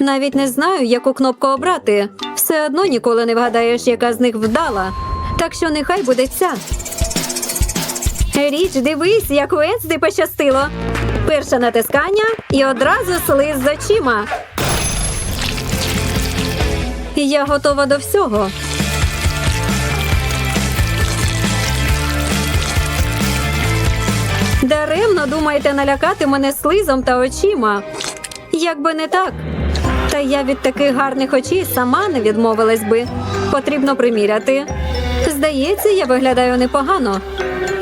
Навіть не знаю, яку кнопку обрати. Все одно ніколи не вгадаєш, яка з них вдала. Так що нехай буде ця. Річ, дивись, як Уенсди пощастило. Перше натискання і одразу слиз з очима. Я готова до всього. Даремно думаєте налякати мене слизом та очима. Якби не так. Та я від таких гарних очей сама не відмовилась би. Потрібно приміряти. Здається, я виглядаю непогано.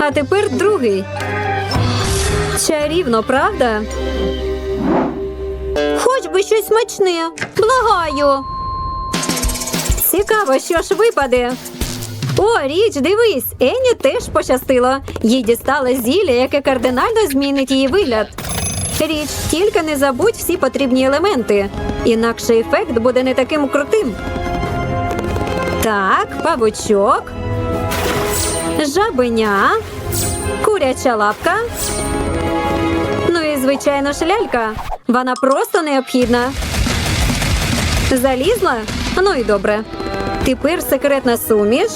А тепер другий. Чарівно, правда? Хоч би щось смачне. Благаю. Цікаво, що ж випаде. О, річ, дивись, Ені теж пощастило. Їй дістало зілля, яке кардинально змінить її вигляд. Річ, тільки не забудь всі потрібні елементи, інакше ефект буде не таким крутим. Так, павучок, жабеня, куряча лапка. Ну і звичайно ж лялька. Вона просто необхідна. Залізла? Ну і добре. Тепер секретна суміш.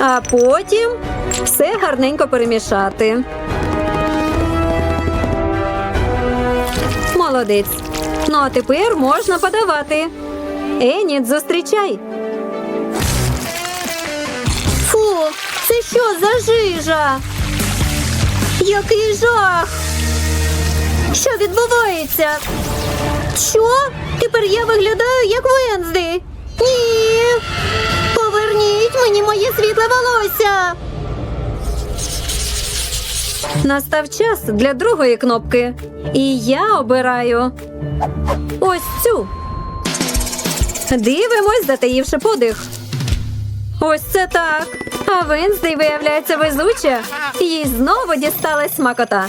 А потім все гарненько перемішати. Молодець. Ну а тепер можна подавати. Еніт, зустрічай. Фу, це що за жижа? Який жах! Що відбувається? Що? Тепер я виглядаю як Вензди. Ні. Поверніть мені моє світле волосся. Настав час для другої кнопки. І я обираю ось цю. Дивимось, затаївши подих. Ось це так. А Венздей виявляється везуча. Їй знову дісталась смакота.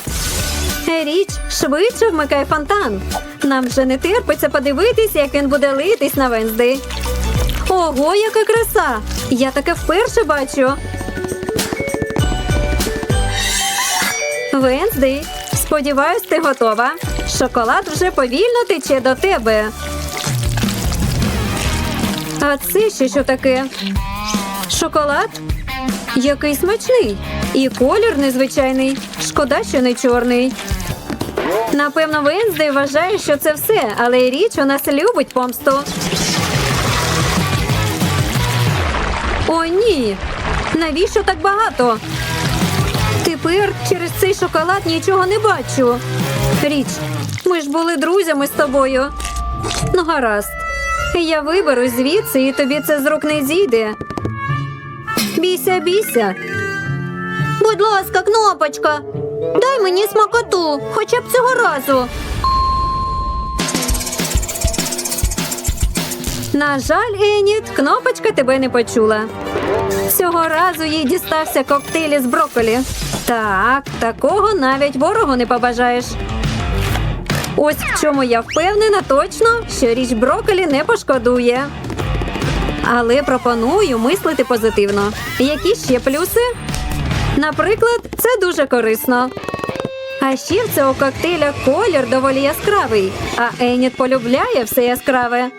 Річ, швидше вмикай фонтан. Нам вже не терпиться подивитись, як він буде литись на Венздей. Ого, яка краса! Я таке вперше бачу. Венздей, сподіваюсь, ти готова. Шоколад вже повільно тече до тебе. А це ще що таке? Шоколад? Який смачний. І колір незвичайний. Шкода, що не чорний. Напевно, Венздей вважає, що це все, але річ у нас любить помсту. О, ні. Навіщо так багато? Тепер через цей шоколад нічого не бачу. Річ, ми ж були друзями з тобою. Ну, гаразд. Я виберу звідси, і тобі це з рук не зійде. Бійся, бійся. Будь ласка, кнопочка. Дай мені смакоту, хоча б цього разу. На жаль, Еніт, кнопочка тебе не почула. Цього разу їй дістався коктейль із брокколі. Так, такого навіть ворогу не побажаєш. Ось в чому я впевнена точно, що річ брокколі не пошкодує. Але пропоную мислити позитивно. Які ще плюси? Наприклад, це дуже корисно. А ще в цього коктейля колір доволі яскравий, а Еніт полюбляє все яскраве.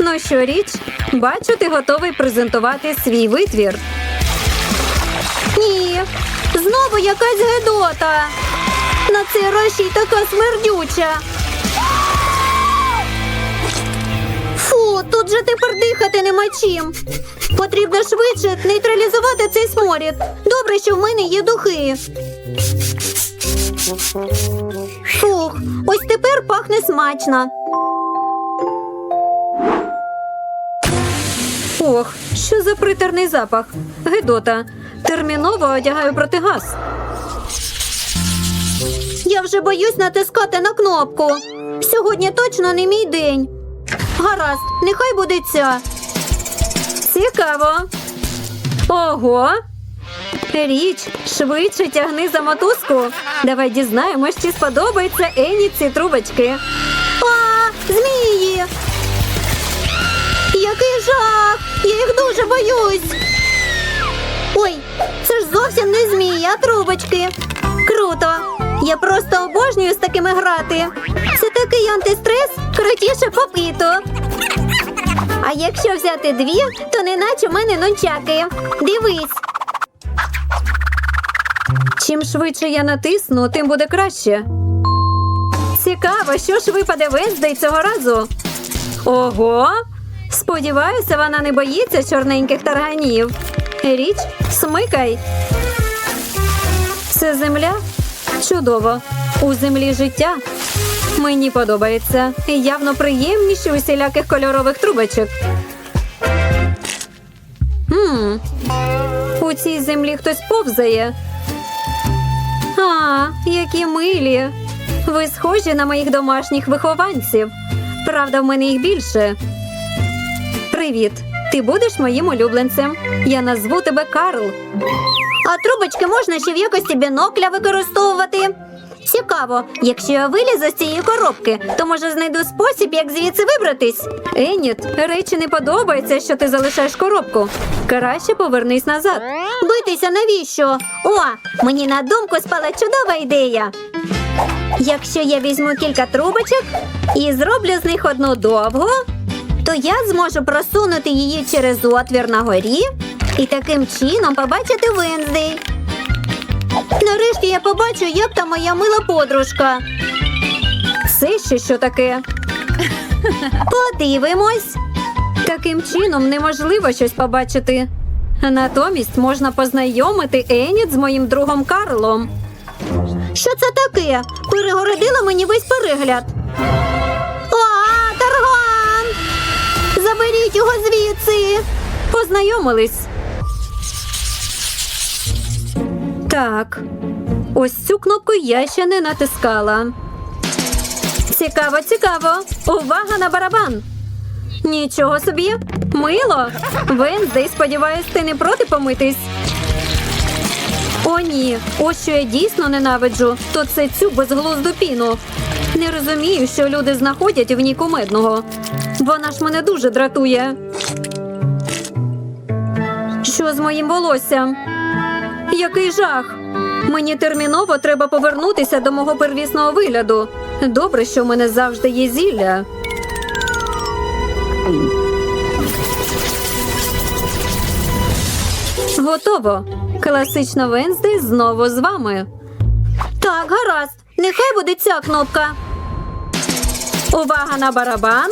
Ну що, річ, бачу, ти готовий презентувати свій витвір. Ні, знову якась гедота. На цей й така смердюча. Фу, тут же тепер дихати нема чим. Потрібно швидше нейтралізувати цей сморід. Добре, що в мене є духи. Фух, ось тепер пахне смачно. Ох, що за притерний запах. Гедота. Терміново одягаю протигаз. Я вже боюсь натискати на кнопку. Сьогодні точно не мій день. Гаразд, нехай буде ця. Цікаво. Ого. Річ, швидше тягни за мотузку. Давай дізнаємось, чи сподобається Ені ці трубочки. А, змії! Який жах! Я їх дуже боюсь. Ой, це ж зовсім не змії, а трубочки. Круто. Я просто обожнюю з такими грати. Це такий антистрес, крутіше попиту. А якщо взяти дві, то неначе в мене нунчаки. Дивись. Чим швидше я натисну, тим буде краще. Цікаво, що ж випаде Венздей цього разу. Ого! Сподіваюся, вона не боїться чорненьких тарганів. Річ, смикай. Це земля? Чудово. У землі життя. Мені подобається. Явно приємніше усіляких кольорових трубочок. Хм. У цій землі хтось повзає. А, які милі. Ви схожі на моїх домашніх вихованців. Правда, в мене їх більше. Привіт. Ти будеш моїм улюбленцем. Я назву тебе Карл. А трубочки можна ще в якості бінокля використовувати. Цікаво, якщо я вилізу з цієї коробки, то може знайду спосіб, як звідси вибратись. Еніт, речі не подобається, що ти залишаєш коробку. Краще повернись назад. Битися навіщо? О, мені на думку спала чудова ідея. Якщо я візьму кілька трубочок і зроблю з них одну довгу, то я зможу просунути її через отвір на горі і таким чином побачити Венздей. Нарешті я побачу, як там моя мила подружка. Це ще що таке? Подивимось. Таким чином неможливо щось побачити. Натомість можна познайомити Еніт з моїм другом Карлом. Що це таке? Перегородило мені весь перегляд. Заберіть його звідси. Познайомились. Так. Ось цю кнопку я ще не натискала. Цікаво, цікаво. Увага на барабан. Нічого собі. Мило. Венздей, сподіваюсь, ти не проти помитись. О, ні, ось що я дійсно ненавиджу, то це цю безглузду піну. Не розумію, що люди знаходять в ній кумедного. Вона ж мене дуже дратує. Що з моїм волоссям? Який жах! Мені терміново треба повернутися до мого первісного вигляду. Добре, що в мене завжди є зілля. Готово. Класична Венздей знову з вами. Так, гаразд. Нехай буде ця кнопка. Увага на барабан.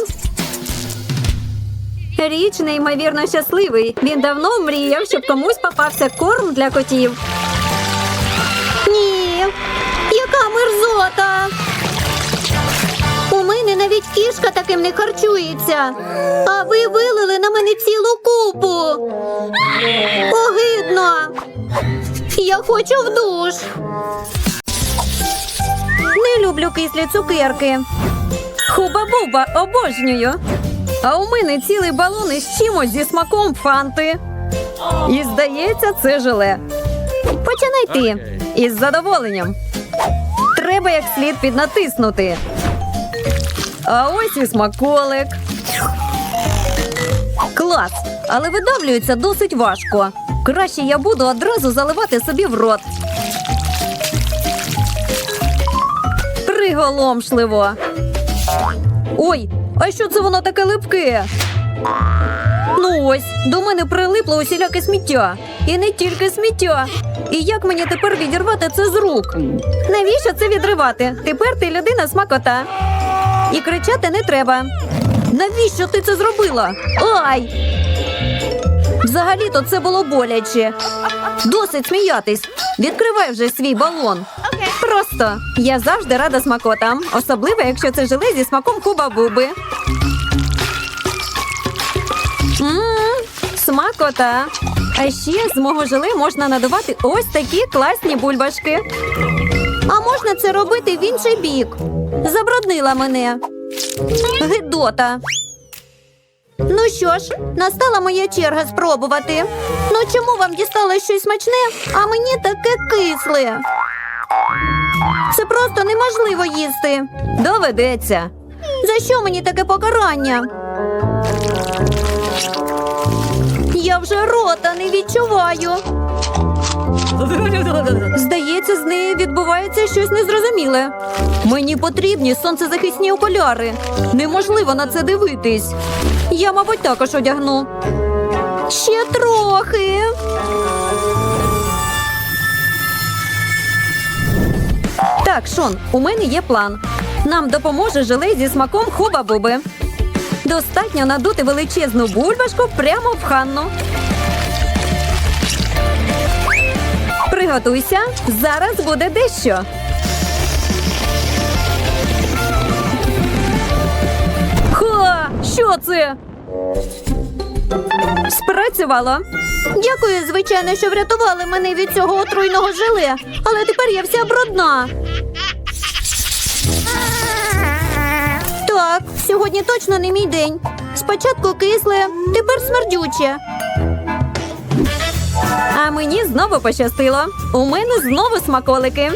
Річ неймовірно щасливий. Він давно мріяв, щоб комусь попався корм для котів. Ні, яка мерзота. У мене навіть кішка таким не харчується. А ви вилили на мене цілу купу. Огидно. Я хочу в душ. Не люблю кислі цукерки. Хуба-буба, обожнюю. А у мене цілий балон із чимось зі смаком фанти. І здається, це желе. Починай ти. Із задоволенням. Треба як слід піднатиснути. А ось і смаколик. Клас! Але видавлюється досить важко. Краще я буду одразу заливати собі в рот. Приголомшливо. Ой, а що це воно таке липке? Ну ось, до мене прилипло усіляке сміття. І не тільки сміття. І як мені тепер відірвати це з рук? Навіщо це відривати? Тепер ти людина смакота. І кричати не треба. Навіщо ти це зробила? Ай! Взагалі-то це було боляче. Досить сміятись. Відкривай вже свій балон. Просто я завжди рада смакотам, особливо, якщо це желе зі смаком хуба-буби. Мм, смакота. А ще з мого желе можна надувати ось такі класні бульбашки. А можна це робити в інший бік. Забруднила мене. Гидота. Ну що ж, настала моя черга спробувати. Ну чому вам дісталось щось смачне, а мені таке кисле? Це просто неможливо їсти. Доведеться. За що мені таке покарання? Я вже рота не відчуваю. Здається, з нею відбувається. щось незрозуміле. Мені потрібні сонцезахисні окуляри. Неможливо на це дивитись. Я, мабуть, також одягну. Ще трохи. Так, Шон, у мене є план. Нам допоможе желе зі смаком хуба-буби. Достатньо надути величезну бульбашку прямо в ханну. Приготуйся, зараз буде дещо. Ха! Що це? Спрацювало. Дякую, звичайно, що врятували мене від цього отруйного желе, але тепер я вся брудна. Так, сьогодні точно не мій день. Спочатку кисле, тепер смердюче. А мені знову пощастило. У мене знову смаколики.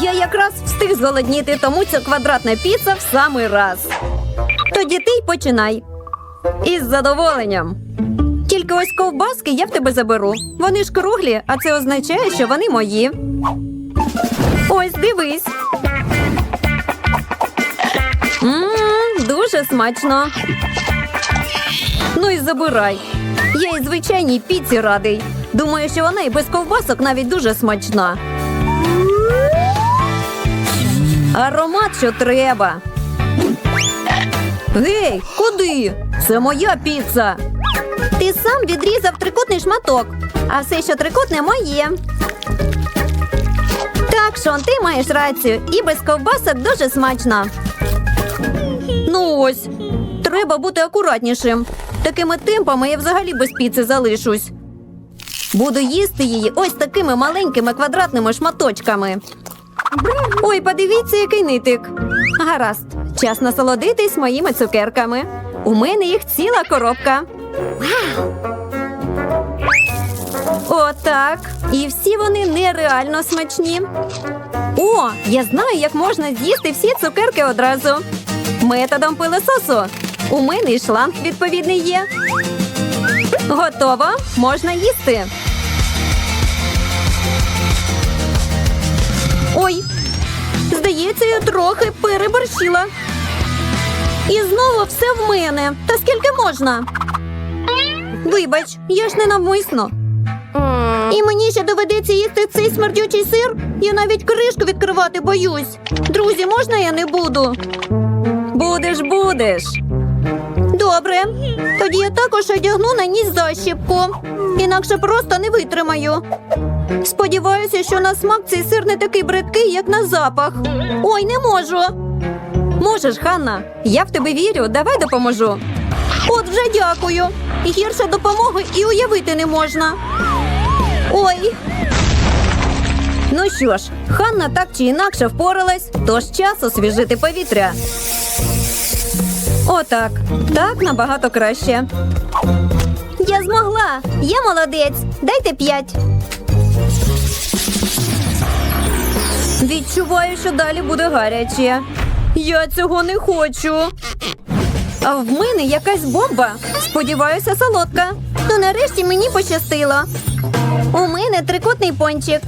Я якраз встиг зголодніти, тому ця квадратна піца в самий раз. Тоді ти й починай. Із задоволенням. Тільки ось ковбаски я в тебе заберу. Вони ж круглі, а це означає, що вони мої. Ось дивись. Мм, дуже смачно. Ну і забирай. Я і звичайній піці радий. Думаю, що вона і без ковбасок навіть дуже смачна. Аромат, що треба. Гей, куди? Це моя піца. Ти сам відрізав трикутний шматок, а все, що трикутне, моє. Так, Шон, ти маєш рацію, і без ковбасок дуже смачно. Ну ось, треба бути акуратнішим. Такими темпами я взагалі без піци залишусь. Буду їсти її ось такими маленькими квадратними шматочками. Ой, подивіться, який нитик. Гаразд, час насолодитись моїми цукерками. У мене їх ціла коробка. Отак. І всі вони нереально смачні. О, я знаю, як можна з'їсти всі цукерки одразу. Методом пилососу. У мене і шланг відповідний є. Готово, можна їсти. Ой, здається, я трохи переборщила. І знову все в мене. Та скільки можна? Вибач, я ж не навмисно. І мені ще доведеться їсти цей смердючий сир. Я навіть кришку відкривати боюсь. Друзі, можна я не буду? Будеш, будеш. Добре. Тоді я також одягну на ніс защіпку. Інакше просто не витримаю. Сподіваюся, що на смак цей сир не такий бридкий, як на запах. Ой, не можу. Можеш, Ханна. Я в тебе вірю. Давай допоможу. От вже дякую. Гірше допомоги і уявити не можна. Ой. Ну що ж, Ханна так чи інакше впоралась, тож час освіжити повітря. Отак. Так набагато краще. Я змогла. Я молодець. Дайте п'ять. Відчуваю, що далі буде гаряче. Я цього не хочу. А в мене якась бомба. Сподіваюся, солодка. Ну нарешті мені пощастило. У мене трикутний пончик.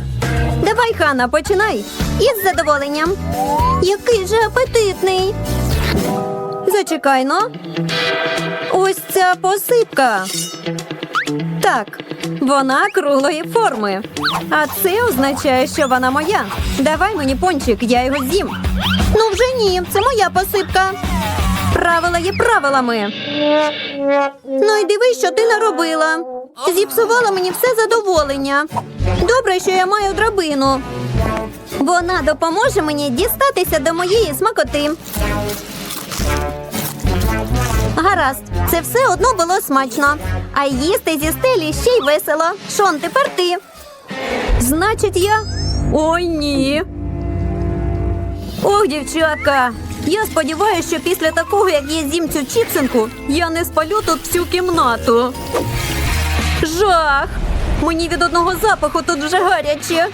Давай, Хана, починай. Із задоволенням. Який же апетитний. Зачекай, но. Ось ця посипка. Так, вона круглої форми. А це означає, що вона моя. Давай мені пончик, я його з'їм. Ну вже ні, це моя посипка. Правила є правилами. Ну і дивись, що ти наробила. Зіпсувала мені все задоволення. Добре, що я маю драбину. Вона допоможе мені дістатися до моєї смакоти. Гаразд, це все одно було смачно. А їсти зі стелі ще й весело. Шон, тепер ти. Значить, я. Ой, ні. Ох, дівчатка. Я сподіваюся, що після такого, як я з'їм цю чіпсинку, я не спалю тут всю кімнату. Жах! Мені від одного запаху тут вже гаряче.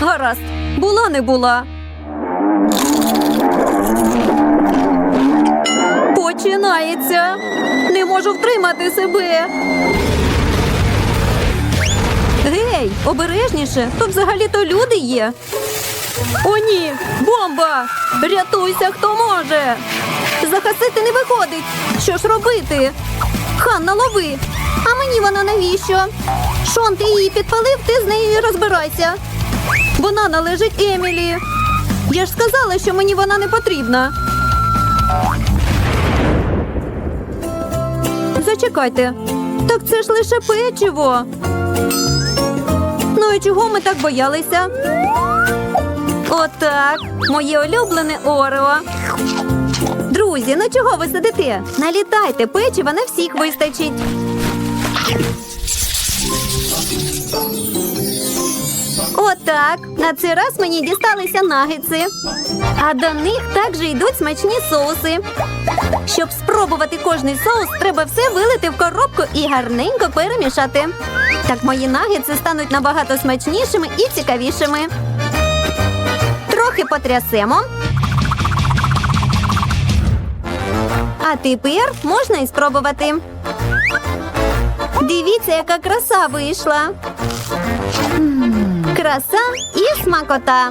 Гаразд, була не була. Починається. Не можу втримати себе. Гей, обережніше, тут взагалі-то люди є. О, ні, бомба! Рятуйся, хто може. Захисити не виходить. Що ж робити? Ханна, лови. А мені вона навіщо? Шон, ти її підпалив, ти з нею і розбирайся. Вона належить Емілі. Я ж сказала, що мені вона не потрібна. Зачекайте. Так це ж лише печиво. Ну і чого ми так боялися? Отак, моє улюблене Орео. Друзі, ну чого ви сидите? Налітайте, печива на всіх вистачить. Отак. На цей раз мені дісталися нагетси. А до них також йдуть смачні соуси. Щоб спробувати кожний соус, треба все вилити в коробку і гарненько перемішати. Так мої нагетси стануть набагато смачнішими і цікавішими. Трохи потрясемо. А тепер можна і спробувати. Дивіться, яка краса вийшла. Краса і смакота.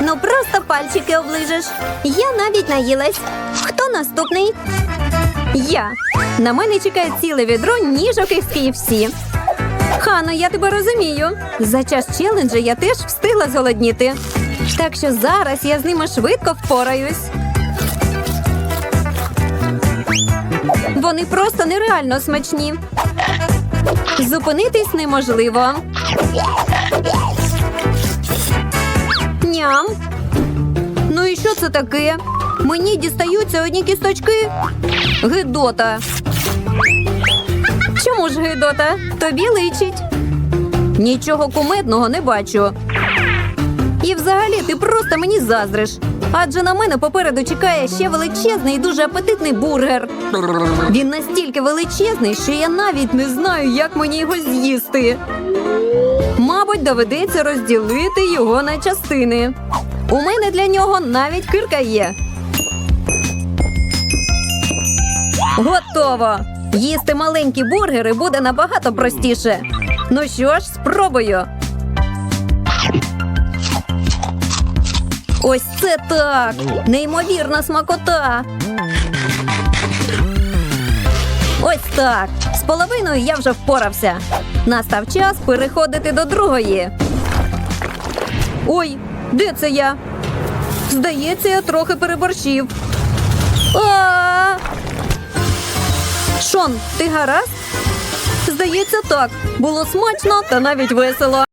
Ну просто пальчики оближеш. Я навіть наїлась. Хто наступний? Я. На мене чекає ціле відро ніжок із KFC. Хано, я тебе розумію. За час челенджа я теж встигла зголодніти. Так що зараз я з ними швидко впораюсь. Вони просто нереально смачні. Зупинитись неможливо. Ням. Ну і що це таке? Мені дістаються одні кісточки. Гидота. Чому ж гидота? Тобі личить. Нічого кумедного не бачу. І взагалі ти просто мені заздриш. Адже на мене попереду чекає ще величезний і дуже апетитний бургер. Він настільки величезний, що я навіть не знаю, як мені його з'їсти. Мабуть, доведеться розділити його на частини. У мене для нього навіть кирка є. Готово! Їсти маленькі бургери буде набагато простіше. Ну що ж, спробую. Ось це так! Неймовірна смакота. Ось так. З половиною я вже впорався. Настав час переходити до другої. Ой, де це я? Здається, я трохи переборщив. А! Шон, ти гаразд? Здається, так. Було смачно та навіть весело.